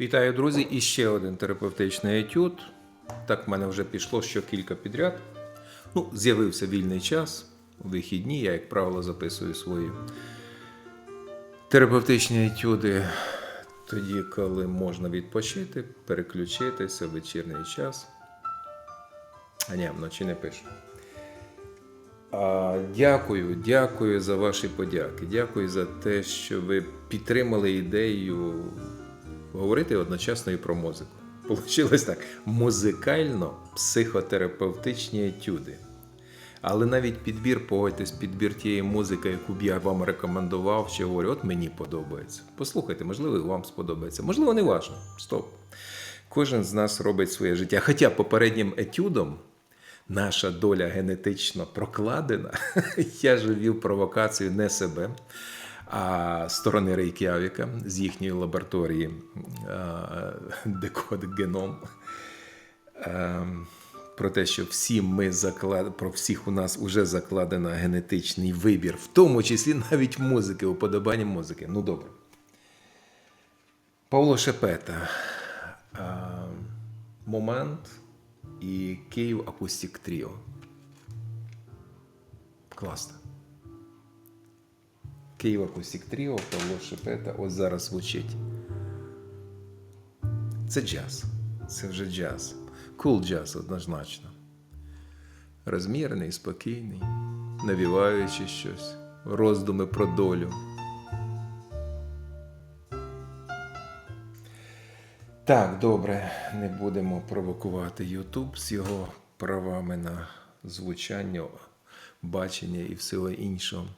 Вітаю, друзі! І ще один терапевтичний етюд. Так в мене вже пішло що кілька підряд. Ну, з'явився вільний час. У вихідні я, як правило, записую свої терапевтичні етюди тоді, коли можна відпочити, переключитися в вечірній час. А ні, вночі не пишу. А, дякую, дякую за ваші подяки. Дякую за те, що ви підтримали ідею говорити одночасно і про музику. Получилось так: музикально-психотерапевтичні етюди. Але навіть підбір, погодьтесь, підбір тієї музики, яку б я вам рекомендував, чи говорю, от мені подобається. Послухайте, можливо, вам сподобається. Можливо, не важно. Стоп. Кожен з нас робить своє життя. Хоча попереднім етюдом наша доля генетично прокладена. Я ж вів провокацію не себе, сторони Рейкявіка з їхньої лабораторії Декод Геном. Ем, Про те, що всі ми заклад... про всіх у нас вже закладено генетичний вибір, в тому числі навіть музики, уподобання музики. Ну добре. Павло Шепета. Ем, Момент і Київ Акустік Тріо. Класно. Київ Акустік Тріо, Павло Шепета, ось зараз звучить. Це джаз. Це вже джаз. Кул джаз однозначно. Розмірений, спокійний, навіваючи щось, роздуми про долю. Так, добре, не будемо провокувати Ютуб з його правами на звучання, бачення і всього іншого.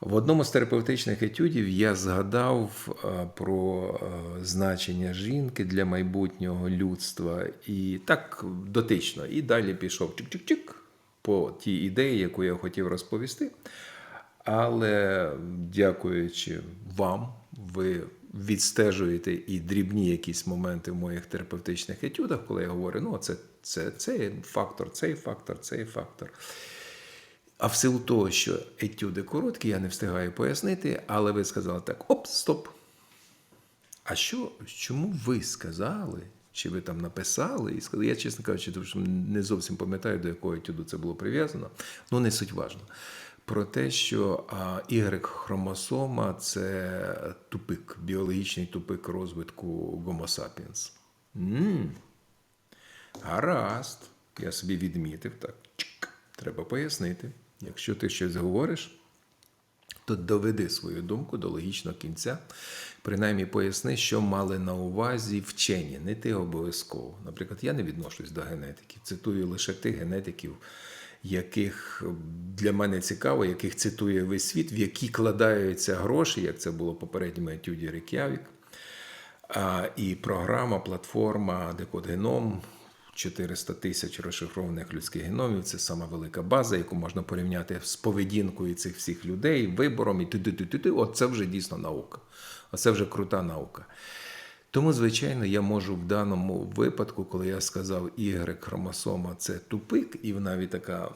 В одному з терапевтичних етюдів я згадав е, про е, значення жінки для майбутнього людства і так дотично. І далі пішов чик-чик-чик по тій ідеї, яку я хотів розповісти. Але дякуючи вам, ви відстежуєте і дрібні якісь моменти в моїх терапевтичних етюдах, коли я говорю, ну, це, це, цей фактор, цей фактор, цей фактор. А в силу того, що етюди короткі, я не встигаю пояснити, але ви сказали так: оп, стоп. А що, чому ви сказали? Чи ви там написали і сказали? Я, чесно кажучи, тому що не зовсім пам'ятаю, до якого етюду це було прив'язано, ну не суть важно. Про те, що Y-хромосома це тупик, біологічний тупик розвитку sapiens. м Гаразд. Я собі відмітив так. Чик. Треба пояснити. Якщо ти щось говориш, то доведи свою думку до логічного кінця. Принаймні поясни, що мали на увазі вчені, не ти обов'язково. Наприклад, я не відношусь до генетики, цитую лише тих генетиків, яких для мене цікаво, яких цитує весь світ, в які кладаються гроші, як це було в попередньому етюді Рек'явік. І програма, платформа Декод Геном 400 тисяч розшифрованих людських геномів. Це сама велика база, яку можна порівняти з поведінкою цих всіх людей, вибором і ти-ти-ти-ти. От вже дійсно наука. Оце вже крута наука. Тому, звичайно, я можу в даному випадку, коли я сказав Y хромосома це тупик, і навіть така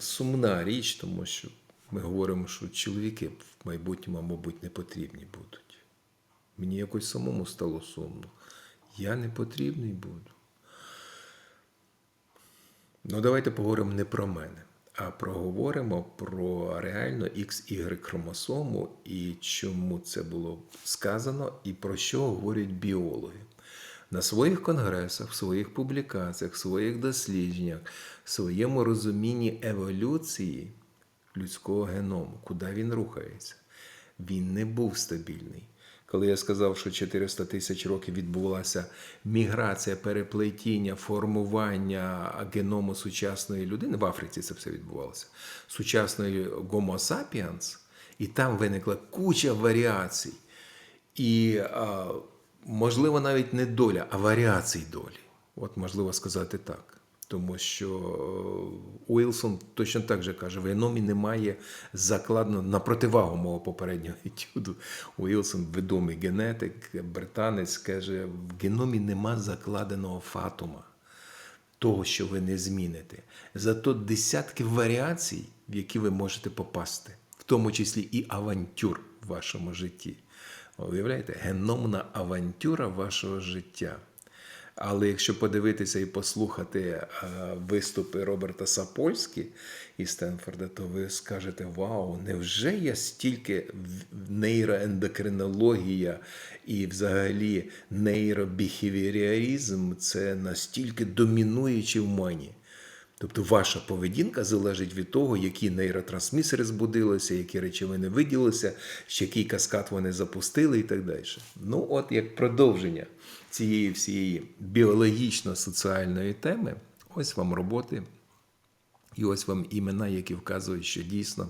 сумна річ, тому що ми говоримо, що чоловіки в майбутньому, мабуть, не потрібні будуть. Мені якось самому стало сумно. Я не потрібний буду. Ну, давайте поговоримо не про мене, а проговоримо про реально XY хромосому і чому це було сказано, і про що говорять біологи. На своїх конгресах, в своїх публікаціях, в своїх дослідженнях, в своєму розумінні еволюції людського геному, куди він рухається, він не був стабільний. Коли я сказав, що 400 тисяч років відбулася міграція, переплетіння, формування геному сучасної людини, в Африці це все відбувалося, сучасної Homo sapiens, і там виникла куча варіацій. І, можливо, навіть не доля, а варіацій долі. От можливо сказати так. Тому що Уілсон точно так же каже, в геномі немає закладено на противагу мого попереднього етюду. Уілсон, відомий генетик, британець, каже, в геномі нема закладеного фатума, того, що ви не зміните. Зато десятки варіацій, в які ви можете попасти, в тому числі і авантюр в вашому житті. Уявляєте, геномна авантюра вашого життя. Але якщо подивитися і послухати е, виступи Роберта Сапольські із Стенфорда, то ви скажете: Вау, невже я стільки нейроендокринологія і взагалі нейробіхевіоріалізм це настільки домінуючі в мені? Тобто ваша поведінка залежить від того, які нейротрансмісери збудилися, які речовини виділилися, який каскад вони запустили і так далі. Ну, от як продовження цієї всієї біологічно-соціальної теми, ось вам роботи, і ось вам імена, які вказують, що дійсно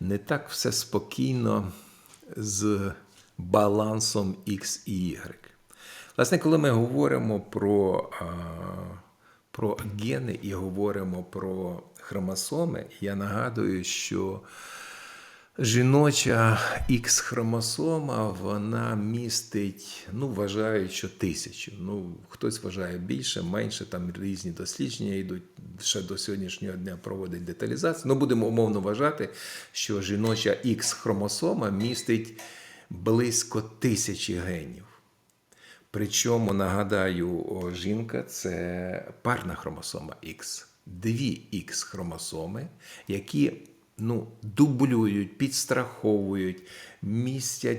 не так все спокійно з балансом X і Y. Власне, коли ми говоримо про, про гени і говоримо про хромосоми, я нагадую, що жіноча X-хромосома, вона містить, ну, вважають, що тисячу. Ну, хтось вважає більше, менше, там різні дослідження йдуть. Ще до сьогоднішнього дня проводять деталізацію. Ну, будемо умовно вважати, що жіноча X-хромосома містить близько тисячі генів. Причому, нагадаю, жінка це парна хромосома X. Дві X хромосоми, які ну, дублюють, підстраховують, містять,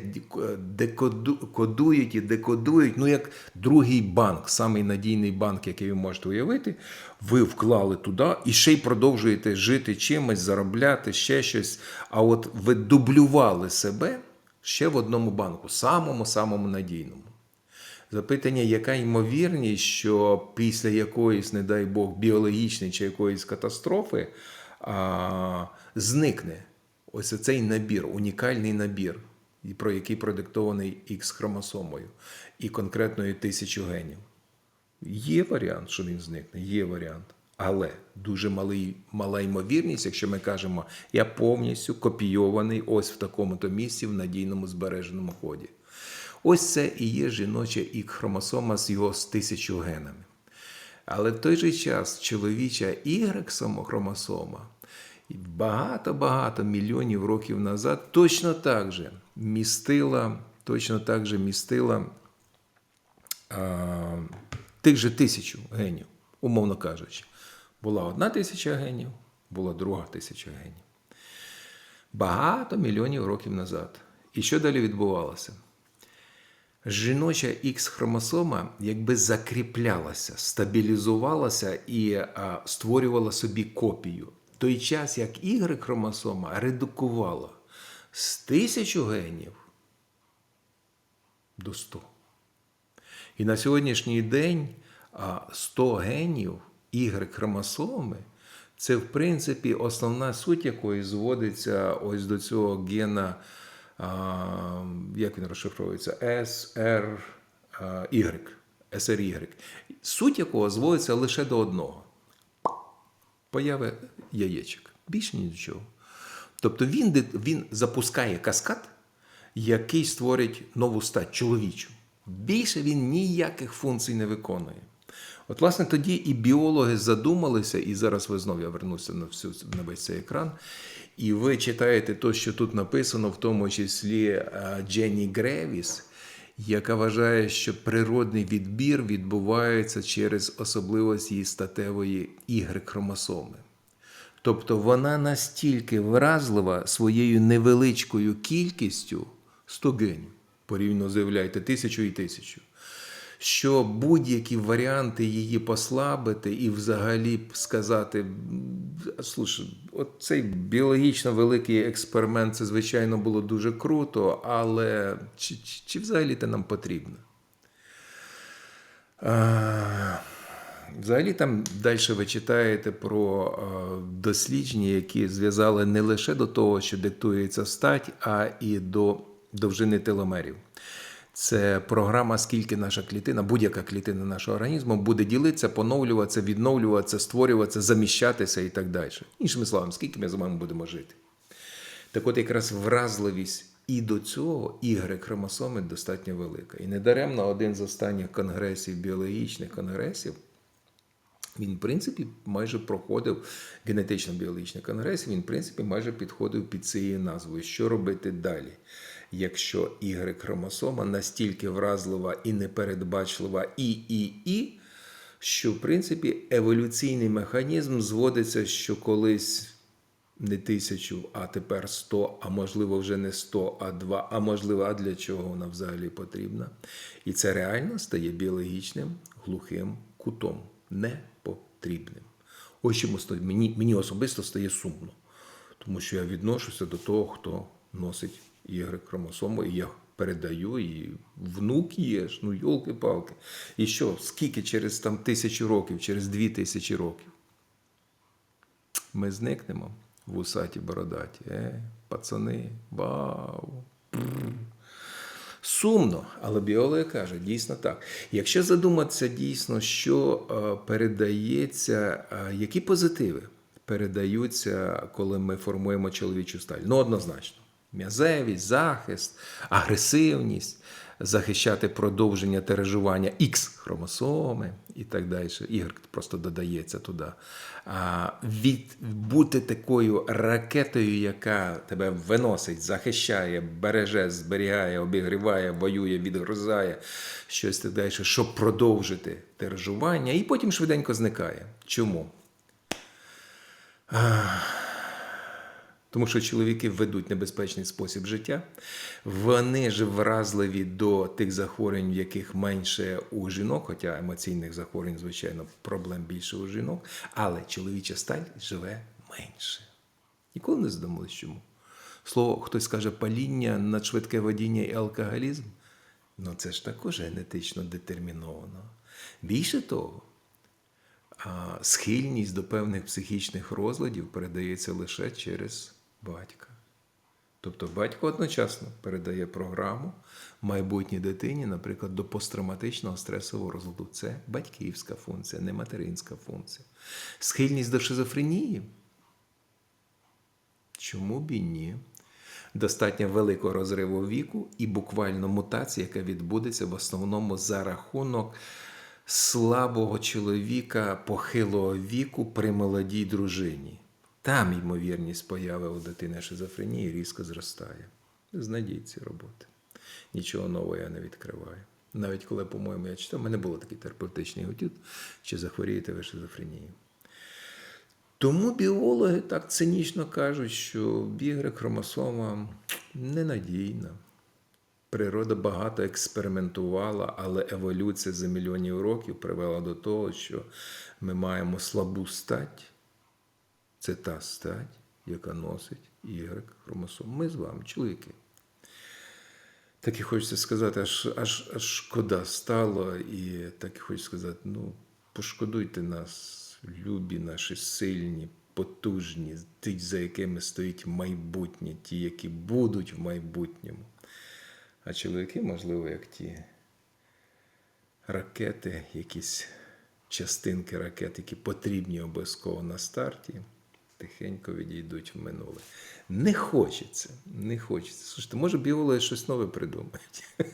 декоду, кодують і декодують. Ну, як другий банк, самий надійний банк, який ви можете уявити, ви вклали туди і ще й продовжуєте жити чимось, заробляти ще щось. А от ви дублювали себе ще в одному банку, самому-самому надійному. Запитання, яка ймовірність, що після якоїсь, не дай Бог, біологічної чи якоїсь катастрофи а, зникне ось цей набір, унікальний набір, про який продиктований Х-хромосомою і конкретною тисячу генів. Є варіант, що він зникне, є варіант. Але дуже малий, мала ймовірність, якщо ми кажемо, я повністю копійований ось в такому-то місці в надійному збереженому ході. Ось це і є жіноча ікс-хромосома з його з тисячу генами. Але в той же час чоловіча Y-хромосома багато-багато мільйонів років назад точно так же містила, точно так же містила а, тих же тисячу генів, умовно кажучи. Була одна тисяча генів, була друга тисяча генів. Багато мільйонів років назад. І що далі відбувалося? Жіноча Х-хромосома якби закріплялася, стабілізувалася і а, створювала собі копію. В той час, як Y-хромосома редукувала з тисячу генів до 100. І на сьогоднішній день 100 генів Y-хромосоми це, в принципі, основна суть якої зводиться ось до цього гена, як він розшифровується, SR, Y, SRY, суть якого зводиться лише до одного появи яєчок. Більше нічого. Тобто він, він запускає каскад, який створить нову стать чоловічу. Більше він ніяких функцій не виконує. От, власне, тоді і біологи задумалися, і зараз ви знову я вернуся на всю на весь цей екран. І ви читаєте те, що тут написано, в тому числі е, Дженні Гревіс, яка вважає, що природний відбір відбувається через особливості її статевої Y-хромосоми. Тобто вона настільки вразлива своєю невеличкою кількістю 100 генів, порівняно заявляєте, тисячу і тисячу, що будь-які варіанти її послабити і взагалі сказати, слушай, от цей біологічно великий експеримент, це, звичайно, було дуже круто, але чи, чи, чи взагалі це нам потрібно? А, Взагалі там далі ви читаєте про дослідження, які зв'язали не лише до того, що диктується стать, а і до довжини теломерів. Це програма, скільки наша клітина, будь-яка клітина нашого організму буде ділитися, поновлюватися, відновлюватися, створюватися, заміщатися і так далі. Іншими словами, скільки ми з вами будемо жити. Так от якраз вразливість і до цього Y-хромосоми достатньо велика. І недаремно один з останніх конгресів, біологічних конгресів, він, в принципі, майже проходив генетично-біологічний конгрес, він, в принципі, майже підходив під цією назвою. Що робити далі? Якщо Y хромосома настільки вразлива і непередбачлива і, і, і, що в принципі еволюційний механізм зводиться, що колись не тисячу, а тепер сто, а можливо вже не сто, а два, а можливо, а для чого вона взагалі потрібна. І це реально стає біологічним глухим кутом, непотрібним. Ось чому мені, мені особисто стає сумно, тому що я відношуся до того, хто носить Y хромосому, і я передаю, і внук є ж, ну йолки-палки. І що, скільки через там тисячу років, через дві тисячі років? Ми зникнемо в усаті бородаті. Е, пацани, вау. Сумно, але біологи кажуть, дійсно так. Якщо задуматися дійсно, що е, передається, е, які позитиви передаються, коли ми формуємо чоловічу сталь? Ну, однозначно. М'язевість, захист, агресивність, захищати продовження тиражування X хромосоми і так далі. Y просто додається туди. А, від бути такою ракетою, яка тебе виносить, захищає, береже, зберігає, обігріває, воює, відгризає, щось так далі, щоб продовжити тиражування, і потім швиденько зникає. Чому? Тому що чоловіки ведуть небезпечний спосіб життя, вони ж вразливі до тих захворювань, в яких менше у жінок, хоча емоційних захворювань, звичайно, проблем більше у жінок, але чоловіча сталь живе менше. Ніколи не задумались чому. Слово, хтось скаже паління, надшвидке водіння і алкоголізм. Ну це ж також генетично детерміновано. Більше того, схильність до певних психічних розладів передається лише через батька. Тобто батько одночасно передає програму майбутній дитині, наприклад, до посттравматичного стресового розладу. Це батьківська функція, не материнська функція. Схильність до шизофренії. Чому б і ні? Достатньо великого розриву віку і буквально мутація, яка відбудеться в основному за рахунок слабого чоловіка похилого віку при молодій дружині. Там ймовірність появи у дитини шизофренії різко зростає. Знайдіть ці роботи. Нічого нового я не відкриваю. Навіть коли, по-моєму, я читав, у мене було такий терапевтичний етюд, чи захворієте ви шизофренією. Тому біологи так цинічно кажуть, що бігри хромосома ненадійна. Природа багато експериментувала, але еволюція за мільйонів років привела до того, що ми маємо слабу стать. Це та стать, яка носить Y хромосом. Ми з вами, чоловіки. Так і хочеться сказати, аж, аж, аж шкода стало, і так і хочу сказати: ну, пошкодуйте нас, любі наші сильні, потужні, ті, за якими стоїть майбутнє, ті, які будуть в майбутньому. А чоловіки, можливо, як ті ракети, якісь частинки ракет, які потрібні обов'язково на старті, тихенько відійдуть в минуле. Не хочеться, не хочеться. Слушайте, може, біологи щось нове придумають.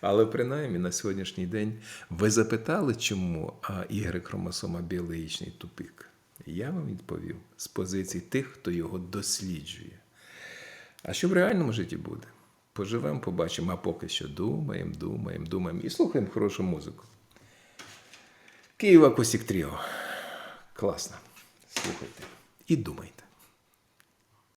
Але принаймні на сьогоднішній день ви запитали, чому Y хромосома біологічний тупик. Я вам відповів з позиції тих, хто його досліджує. А що в реальному житті буде? Поживемо, побачимо, а поки що думаємо, думаємо, думаємо і слухаємо хорошу музику. Києва Косік Тріо. Класно. Слухайте і думайте.